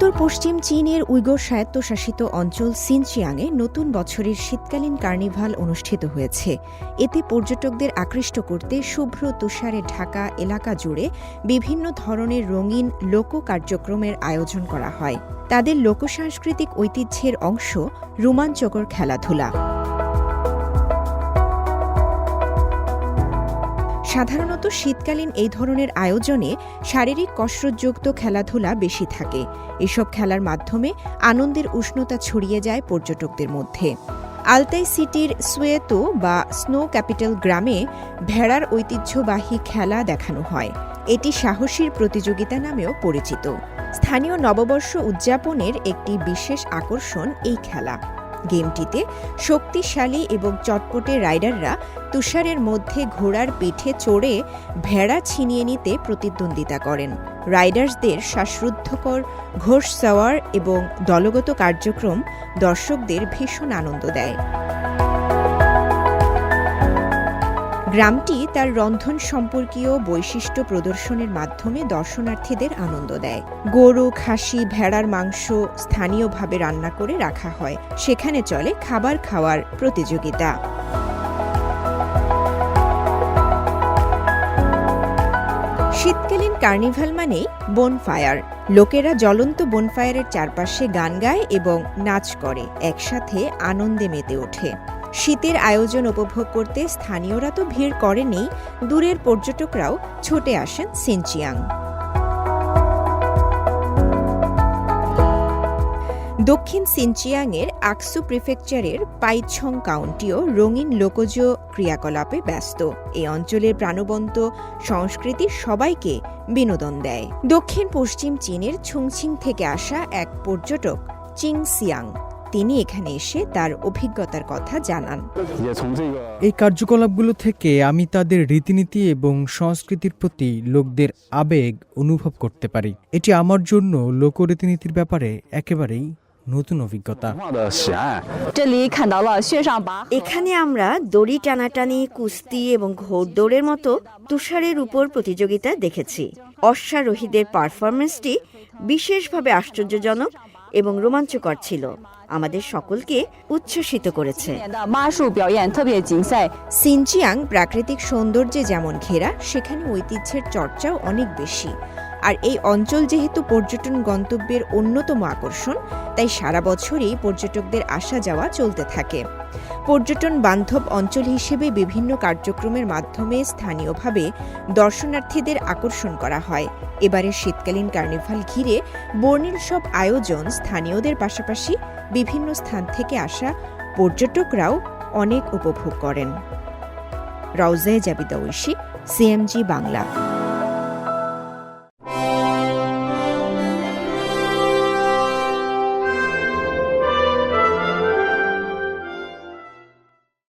উত্তর পশ্চিম চীনের উইগর স্বায়ত্তশাসিত অঞ্চল সিনচিয়াংয়ে নতুন বছরের শীতকালীন কার্নিভাল অনুষ্ঠিত হয়েছে। এতে পর্যটকদের আকৃষ্ট করতে শুভ্র তুষারে ঢাকা এলাকা জুড়ে বিভিন্ন ধরনের রঙিন লোক কার্যক্রমের আয়োজন করা হয়। তাদের লোকসাংস্কৃতিক ঐতিহ্যের অংশ রোমাঞ্চকর খেলাধুলা। সাধারণত শীতকালীন এই ধরনের আয়োজনে শারীরিক কসরতযুক্ত খেলাধুলা বেশি থাকে। এসব খেলার মাধ্যমে আনন্দের উষ্ণতা ছড়িয়ে যায় পর্যটকদের মধ্যে। আলতাই সিটির সুয়েতো বা স্নো ক্যাপিটাল গ্রামে ভেড়ার ঐতিহ্যবাহী খেলা দেখানো হয়। এটি সাহসীর প্রতিযোগিতা নামেও পরিচিত। স্থানীয় নববর্ষ উদযাপনের একটি বিশেষ আকর্ষণ এই খেলা। গেমটিতে শক্তিশালী এবং চটপটে রাইডাররা তুষারের মধ্যে ঘোড়ার পিঠে চড়ে ভেড়া ছিনিয়ে নিতে প্রতিদ্বন্দ্বিতা করেন। রাইডার্সদের শ্বাসরুদ্ধকর ঘোষ সাওয়ার এবং দলগত কার্যক্রম দর্শকদের ভীষণ আনন্দ দেয়। গ্রামটি তার রন্ধন সম্পর্কীয় বৈশিষ্ট্য প্রদর্শনের মাধ্যমে দর্শনার্থীদের আনন্দ দেয়। গরু, খাসি, ভেড়ার মাংস স্থানীয়ভাবে রান্না করে রাখা হয়। সেখানে চলে খাবার খাওয়ার প্রতিযোগিতা। শীতকালীন কার্নিভাল মানেই বনফায়ার। লোকেরা জ্বলন্ত বনফায়ারের চারপাশে গান গায় এবং নাচ করে। একসাথে আনন্দে মেতে ওঠে। শীতের আয়োজন উপভোগ করতে স্থানীয়রা তো ভিড় করেনি দূরের পর্যটকরাও ছুটে আসেন সিনচিয়াং। দক্ষিণ সিনচিয়াংয়ের আকসু প্রিফেকচারের পাইছং কাউন্টিও রঙিন লোকজ ক্রিয়াকলাপে ব্যস্ত। এই অঞ্চলের প্রাণবন্ত সংস্কৃতি সবাইকে বিনোদন দেয়। দক্ষিণ পশ্চিম চীনের ছুংছিং থেকে আসা এক পর্যটক, চিং সিয়াং। তিনি এখানে এসে তার অভিজ্ঞতার কথা জানান। এই কার্যকলাপগুলো থেকে আমি তাদের রীতিনীতি এবং সংস্কৃতির প্রতি লোকদের আবেগ অনুভব করতে পারি। এটি আমার জন্য লোক রীতিনীতির ব্যাপারে একেবারেই নতুন অভিজ্ঞতা। এখানে আমরা দড়ি টানাটানি কুস্তি এবং ঘোড়দৌড়ের মতো তুষারের উপর প্রতিযোগিতা দেখেছি। অশ্বারোহীদের পারফরমেন্সটি বিশেষভাবে আশ্চর্যজনক এবং রোমাঞ্চকর ছিল। আমাদের সকলকে উচ্ছ্বসিত করেছে। সিনচিয়াং প্রাকৃতিক সৌন্দর্যে যেমন ঘেরা, সেখানে ঐতিহ্যের চর্চাও অনেক বেশি। আর এই অঞ্চল যেহেতু পর্যটন গন্তব্যের অন্যতম আকর্ষণ, তাই সারা বছরই পর্যটকদের আসা যাওয়া চলতে থাকে। পর্যটন বান্ধব অঞ্চল হিসেবে বিভিন্ন কার্যক্রমের মাধ্যমে স্থানীয়ভাবে দর্শনার্থীদের আকর্ষণ করা হয়। এবারের শীতকালীন কার্নিভাল ঘিরে বর্ণিল সব আয়োজন স্থানীয়দের পাশাপাশি বিভিন্ন স্থান থেকে আসা পর্যটকরাও অনেক উপভোগ করেন। রওজায় জাবিদা ঐশী, সিএমজি বাংলা।